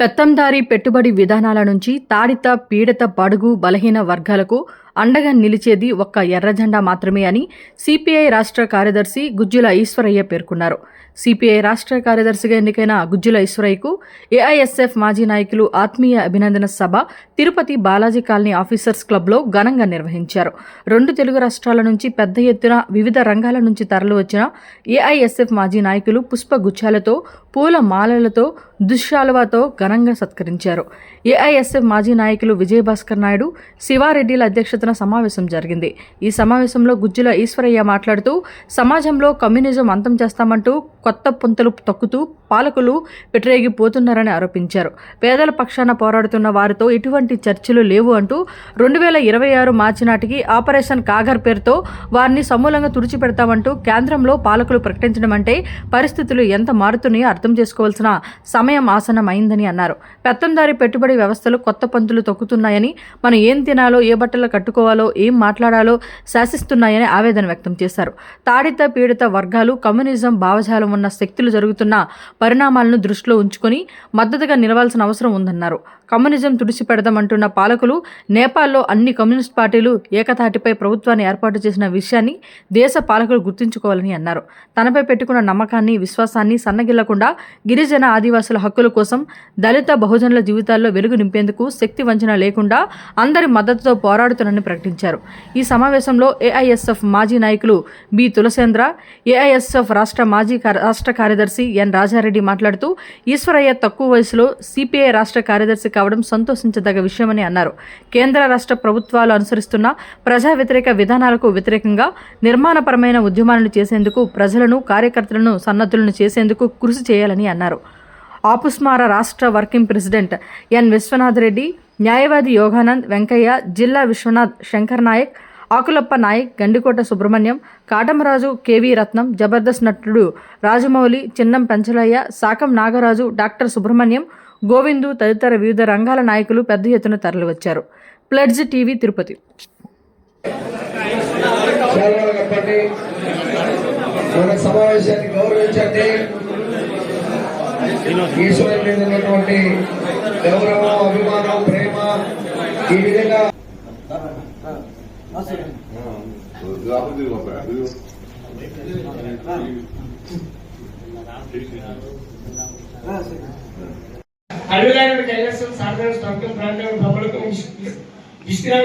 పెత్తందారీ పెట్టుబడి విధానాల నుంచి తాడిత పీడిత బడుగు బలహీన వర్గాలకు అండగా నిలిచేది ఒక్క ఎర్రజెండా మాత్రమే అని సిపిఐ రాష్ట్ర కార్యదర్శి గుజ్జుల ఈశ్వరయ్య పేర్కొన్నారు. సిపిఐ రాష్ట్ర కార్యదర్శిగా ఎన్నికైన గుజ్జుల ఈశ్వరయ్యకు ఏఐఎస్ఎఫ్ మాజీ నాయకులు ఆత్మీయ అభినందన సభ తిరుపతి బాలాజీ కాలనీ ఆఫీసర్స్ క్లబ్లో ఘనంగా నిర్వహించారు. రెండు తెలుగు రాష్ట్రాల నుంచి పెద్ద ఎత్తున వివిధ రంగాల నుంచి తరలివచ్చిన ఏఐఎస్ఎఫ్ మాజీ నాయకులు పుష్పగుచ్చాలతో పూల మాలలతో దుశ్శాలువాతో ఘనంగా సత్కరించారు. ఏఐఎస్ఎఫ్ మాజీ నాయకులు విజయభాస్కర్ నాయుడు శివారెడ్డిల అధ్యక్షతన సమావేశం జరిగింది. ఈ సమావేశంలో గుజ్జుల ఈశ్వరయ్య మాట్లాడుతూ సమాజంలో కమ్యూనిజం అంతం చేస్తామంటూ కొత్త పుంతలు తొక్కుతూ పాలకులు పెట్టరేగిపోతున్నారని ఆరోపించారు. పేదల పక్షాన పోరాడుతున్న వారితో ఎటువంటి చర్చలు లేవు అంటూ రెండు వేల ఇరవై ఆరు మార్చి నాటికి ఆపరేషన్ కాగర్ పేరుతో వారిని సమూలంగా తుడిచిపెడతామంటూ కేంద్రంలో పాలకులు ప్రకటించడం అంటే పరిస్థితులు ఎంత మారుతున్నాయో అర్థం చేసుకోవాల్సిన సమయం ఆసనమైందని అన్నారు. పెత్తందారి పెట్టుబడి వ్యవస్థలు కొత్త పంతులు తొక్కుతున్నాయని మనం ఏం తినాలో ఏ బట్టలు కట్టుకోవాలో ఏం మాట్లాడాలో శాసిస్తున్నాయని ఆవేదన వ్యక్తం చేశారు. తాడిత పీడిత వర్గాలు కమ్యూనిజం భావజాలం ఉన్న శక్తులు జరుగుతున్న పరిణామాలను దృష్టిలో ఉంచుకొని మద్దతుగా నిలవాల్సిన అవసరం ఉందన్నారు. కమ్యూనిజం తుడిచిపెడదామంటున్న పాలకులు నేపాల్లో అన్ని కమ్యూనిస్ట్ పార్టీలు ఏకతాటిపై ప్రభుత్వాన్ని ఏర్పాటు చేసిన విషయాన్ని దేశ పాలకులు గుర్తుంచుకోవాలని అన్నారు. తనపై పెట్టుకున్న నమ్మకాన్ని విశ్వాసాన్ని సన్నగిల్లకుండా గిరిజన ఆదివాసుల హక్కుల కోసం దళిత బహుజనుల జీవితాల్లో వెలుగు నింపేందుకు శక్తి వంచన లేకుండా అందరి మద్దతుతో పోరాడుతున్నని ప్రకటించారు. ఈ సమావేశంలో ఏఐఎస్ఎఫ్ మాజీ నాయకులు బి. తులసేంద్ర ఏఐఎస్ఎఫ్ రాష్ట్ర మాజీ రాష్ట్ర కార్యదర్శి ఎన్. రాజారెడ్డి మాట్లాడుతూ ఈశ్వరయ్య తక్కువ వయసులో సిపిఐ రాష్ట్ర కార్యదర్శి కావడం సంతోషించదగ్గ విషయమని అన్నారు. కేంద్ర రాష్ట్ర ప్రభుత్వాలు అనుసరిస్తున్న ప్రజా వ్యతిరేక విధానాలకు వ్యతిరేకంగా నిర్మాణపరమైన ఉద్యమాలను చేసేందుకు ప్రజలను కార్యకర్తలను సన్నద్ధులను చేసేందుకు కృషి చేయాలని అన్నారు. ఆపుస్మార రాష్ట్ర working president N Viswanath Reddy న్యాయవాది యోగానంద్ వెంకయ్య జిల్లా విశ్వనాథ్ శంకర్ నాయక్ ఆకులప్ప నాయక్ గండికోట సుబ్రహ్మణ్యం కాటమరాజు కేవీ రత్నం జబర్దస్త్ నటుడు రాజమౌళి చిన్నం పెంచలయ్య సాకం నాగరాజు డాక్టర్ సుబ్రహ్మణ్యం గోవిందు తదితర వివిధ రంగాల నాయకులు పెద్ద ఎత్తున తరలివచ్చారు. Pledge TV Tirupati. సమావేశాన్ని గౌరవించండి. ఈశ్వరుని మీద ఉన్నటువంటి గౌరవం అభిమానం ప్రేమ ఈ విధంగా అడవిలాంటి కైలాసం సాధారణ స్వర్గం ప్రాంతం ప్రభుత్వం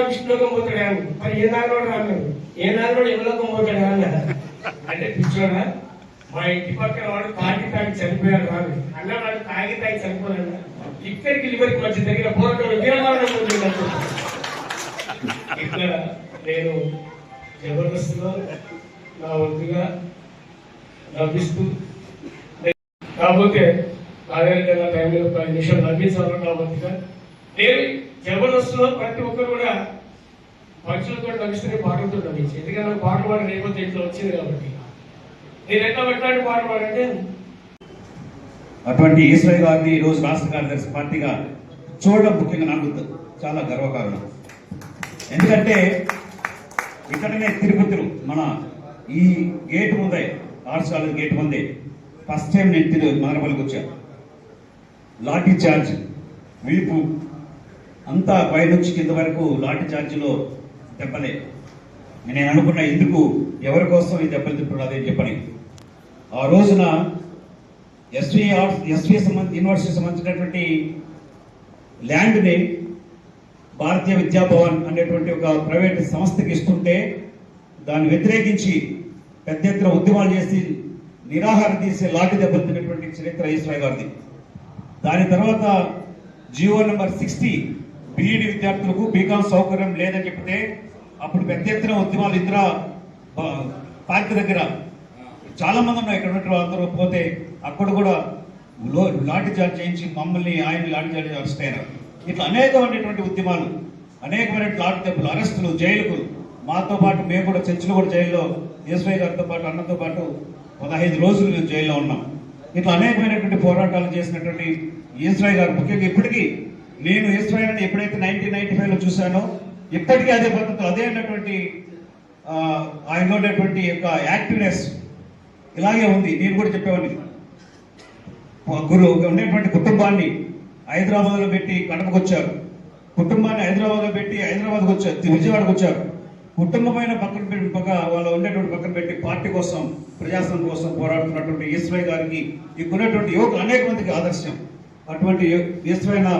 విష్ణులోకం పోతాడు అని. మరి ఏ నాలుగు ఏ నాలుగు ఎవలోకం పోతాడు అన్న అంటే పిచ్చోడా? మా ఇంటి పక్కన వాడు తాగి తాగి చనిపోయాడు రాదు. అన్న వాడు తాగి తాగి చనిపోయాడు ఇక్కడికి లివరికి మధ్య దగ్గర పోరాటం వీరమరణం పొందినట్టు ఇక్కడ నేను జబర్దస్త్లో నా వద్దుగా నవ్విస్తూ కాకపోతే నాగరికత టైంలో పది నిమిషాలు నా వద్దుగా నేను జబర్దస్త్లో ప్రతి ఒక్కరు కూడా పక్షులతో నవ్విస్తేనే పాటలతో నవ్వించి ఎందుకంటే నాకు పాట పాడ లేకపోతే ఇంట్లో వచ్చింది కాబట్టి. నేను ఎట్లా అటువంటి ఈశ్వరయ్య గారిని ఈరోజు రోజు రాష్ట్ర కార్యదర్శి పార్టీగా చూడడం ముఖ్యంగా నాకు చాలా గర్వకారణం. ఎందుకంటే ఇక్కడనే తిరుపతిలో మన ఈ గేట్ ముందే ఆర్ట్స్ కాలేజ్ గేట్ ముందే ఫస్ట్ టైం నేను తిరు మదనపల్లికి వచ్చాను లాఠీ చార్జ్ విలుపు అంతా పైనుంచి కింద వరకు లాఠీ చార్జ్లో దెబ్బలే. నేను అనుకున్న ఎందుకు ఎవరి కోసం ఈ దెబ్బలు తిప్పరాదని చెప్పని ఆ రోజున ఎస్వి ఎస్వి సంబంధ యూనివర్సిటీ సంబంధించినటువంటి ల్యాండ్ని భారతీయ విద్యాభవన్ అనేటువంటి ఒక ప్రైవేట్ సంస్థకి ఇస్తుంటే దాన్ని వ్యతిరేకించి పెద్ద ఎత్తున ఉద్యమాలు చేసి నిరాహారం తీసే లాఠీ దెబ్బతిన్నటువంటి చరిత్ర ఈశ్వరయ్య గారిది. దాని తర్వాత జియో నెంబర్ సిక్స్టీ బీఈడి విద్యార్థులకు బీకామ్ సౌకర్యం లేదని చెప్తే అప్పుడు పెద్ద ఎత్తున ఉద్యమాలు ఇతర పార్క్ దగ్గర చాలా మంది ఇక్కడ ఉన్నటువంటి అందరూ పోతే అక్కడ కూడా లో లాఠీ చార్జ్ చేయించి మమ్మల్ని ఆయన లాఠీ చార్జ్ అరెస్ట్ అయినారు ఇట్లా అనేకమైనటువంటి ఉద్యమాలు అనేకమైన లాఠీ దెబ్బలు అరెస్టులు జైలుకు మాతో పాటు మేము కూడా చర్చిలో కూడా జైల్లో ఎస్వై గారితో పాటు అన్నతో పాటు పదహైదు రోజులు మేము జైల్లో ఉన్నాం. ఇట్లా అనేకమైనటువంటి పోరాటాలు చేసినటువంటి ఈశ్వరయ్య గారు ముఖ్యంగా ఇప్పటికీ నేను ఈశ్వరయ్యని ఎప్పుడైతే నైన్టీన్ నైన్టీ ఫైవ్లో చూశానో ఇప్పటికీ అదే పద్ధతిలో అదే అయినటువంటి ఆయన ఆయనలో ఉన్నటువంటి యొక్క యాక్టివ్నెస్ ఇలాగే ఉంది నేను కూడా చెప్పేవాడిని. గురు ఉండేటువంటి కుటుంబాన్ని హైదరాబాద్లో పెట్టి కడపకు వచ్చారు కుటుంబాన్ని హైదరాబాద్లో పెట్టి హైదరాబాద్కి వచ్చారు విజయవాడకు వచ్చారు. కుటుంబమైన పక్కన పెట్టి పక్క వాళ్ళు ఉండేటువంటి పక్కన పెట్టి పార్టీ కోసం ప్రజాస్వామ్యం కోసం పోరాడుతున్నటువంటి ఈశ్వరయ్య గారికి ఇక్కడున్నటువంటి యువకులు అనేక మందికి ఆదర్శం. అటువంటి ఈశ్వరైన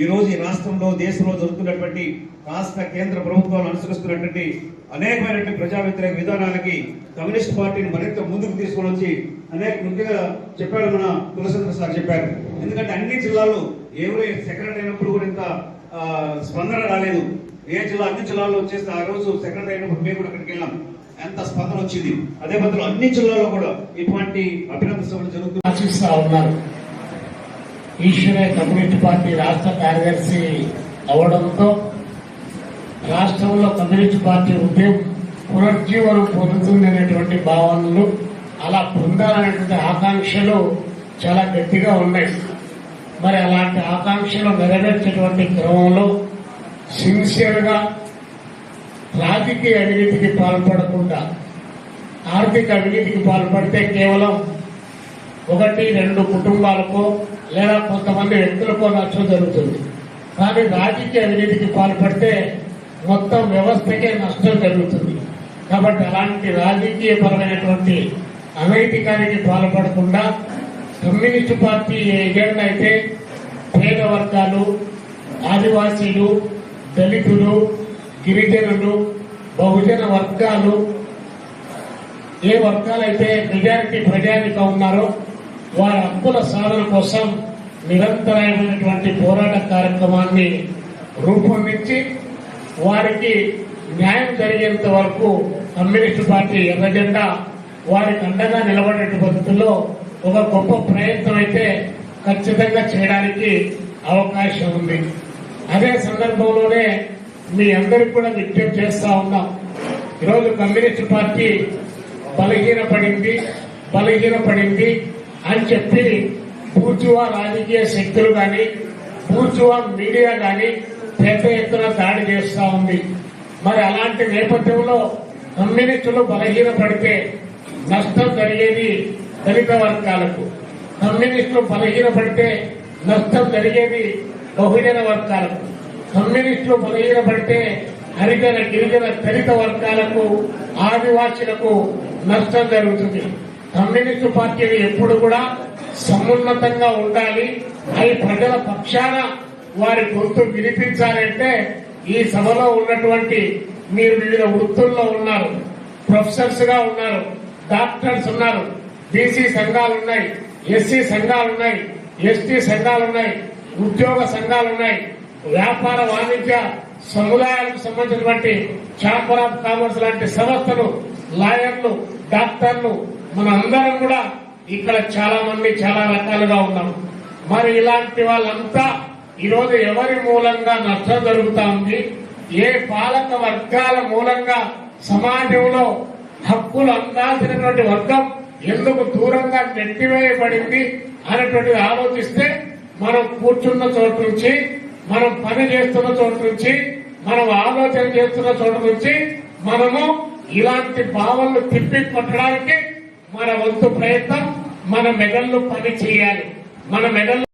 ఈ రోజు ఈ రాష్ట్రంలో దేశంలో జరుగుతున్నటువంటి రాష్ట్ర కేంద్ర ప్రభుత్వాలు అనుసరిస్తున్నటువంటి అనేకమైనటువంటి ప్రజా వ్యతిరేక విధానాలకి కమ్యూనిస్ట్ పార్టీని మరింత ముందుకు తీసుకొని వచ్చి అనేక ముఖ్యంగా చెప్పాడు మన తులసింద్ర సార్ చెప్పారు. ఎందుకంటే అన్ని జిల్లాల్లో ఎవరు సెక్రటరీ అయినప్పుడు కూడా ఇంత స్పందన రాలేదు. ఏ జిల్లా అన్ని జిల్లాల్లో వచ్చేసి ఆ రోజు సెక్రటరీ అయినప్పుడు మేము కూడా అక్కడికి వెళ్ళాం. ఎంత స్పందన వచ్చింది. అదే పద్ధతిలో అన్ని జిల్లాల్లో కూడా ఇటువంటి అభినందన సభలు జరుగుతున్నాయి ఆశిస్తా ఉన్నారు. ఈశ్వరయ్య కమ్యూనిస్ట్ పార్టీ రాష్ట్ర కార్యదర్శి అవడంతో రాష్ట్రంలో కమ్యూనిస్ట్ పార్టీ ఉద్యమం పునర్జీవనం పొందుతుంది అనేటువంటి భావనలు అలా పొందాలనేటువంటి ఆకాంక్షలు చాలా గట్టిగా ఉన్నాయి. మరి అలాంటి ఆకాంక్షలు నెరవేర్చేటువంటి క్రమంలో సిన్సియర్గా రాజకీయ అవినీతికి పాల్పడకుండా ఆర్థిక అవినీతికి పాల్పడితే కేవలం ఒకటి రెండు కుటుంబాలకో లేదా కొంతమంది వ్యక్తులకో నష్టం జరుగుతుంది. కానీ రాజకీయ అవినీతికి పాల్పడితే మొత్తం వ్యవస్థకే నష్టం జరుగుతుంది. కాబట్టి అలాంటి రాజకీయ పరమైనటువంటి అనైతికానికి పాల్పడకుండా కమ్యూనిస్ట్ పార్టీ ఏజెండా అయితే పేద వర్గాలు ఆదివాసీలు దళితులు గిరిజనులు బహుజన వర్గాలు ఏ వర్గాలైతే మెజారిటీ ప్రజానిక ఉన్నారో వారి హక్కుల సాధన కోసం నిరంతరమైనటువంటి పోరాట కార్యక్రమాన్ని రూపొందించి వారికి న్యాయం జరిగేంత వరకు కమ్యూనిస్ట్ పార్టీ ఎర్రజెండా వారికి అండగా నిలబడే పద్ధతుల్లో ఒక గొప్ప ప్రయత్నం అయితే ఖచ్చితంగా చేయడానికి అవకాశం ఉంది. అదే సందర్భంలోనే మీ అందరికి కూడా విజ్ఞప్తి చేస్తా ఉన్నాం. ఈరోజు కమ్యూనిస్ట్ పార్టీ బలహీనపడింది బలహీనపడింది అని చెప్పి బూర్జువా రాజకీయ శక్తులు కానీ బూర్జువా మీడియా కానీ పెద్ద ఎత్తున దాడి చేస్తా ఉంది. మరి అలాంటి నేపథ్యంలో కమ్యూనిస్టులు బలహీనపడితే నష్టం జరిగేది దళిత వర్గాలకు. కమ్యూనిస్టులు బలహీనపడితే నష్టం జరిగేది బహుజన వర్గాలకు. కమ్యూనిస్టులు బలహీనపడితే హరిజన గిరిజన దళిత వర్గాలకు ఆదివాసీలకు నష్టం జరుగుతుంది. కమ్యూనిస్టు పార్టీలు ఎప్పుడు కూడా సమున్నతంగా ఉండాలి. అవి ప్రజల పక్షాన వారి గొంతు వినిపించాలంటే ఈ సభలో ఉన్నటువంటి మీరు వివిధ వృత్తుల్లో ఉన్నారు. ప్రొఫెసర్స్గా ఉన్నారు. డాక్టర్స్ ఉన్నారు. బీసీ సంఘాలు ఉన్నాయి. ఎస్సీ సంఘాలు ఉన్నాయి. ఎస్టీ సంఘాలు ఉన్నాయి. ఉద్యోగ సంఘాలు ఉన్నాయి. వ్యాపార వాణిజ్య సముదాయాలకు సంబంధించినటువంటి ఛాంబర్ ఆఫ్ కామర్స్ లాంటి సంస్థలు లాయర్లు డాక్టర్లు మన అందరం కూడా ఇక్కడ చాలా మంది చాలా రకాలుగా ఉన్నాం. మరి ఇలాంటి వాళ్ళంతా ఈరోజు ఎవరి మూలంగా నష్టం జరుగుతా ఉంది? ఏ పాలక వర్గాల మూలంగా సమాజంలో హక్కులు అందాల్సినటువంటి వర్గం ఎందుకు దూరంగా నెట్టివేయబడింది అనేటువంటిది ఆలోచిస్తే మనం కూర్చున్న చోటు నుంచి మనం పని చేస్తున్న చోటు నుంచి మనం ఆలోచన చేస్తున్న చోటు నుంచి మనము ఇలాంటి భావనలు తిప్పి కొట్టడానికి మన వంతు ప్రయత్నం మన మెదళ్ళు పని చేయాలి మన మెడల్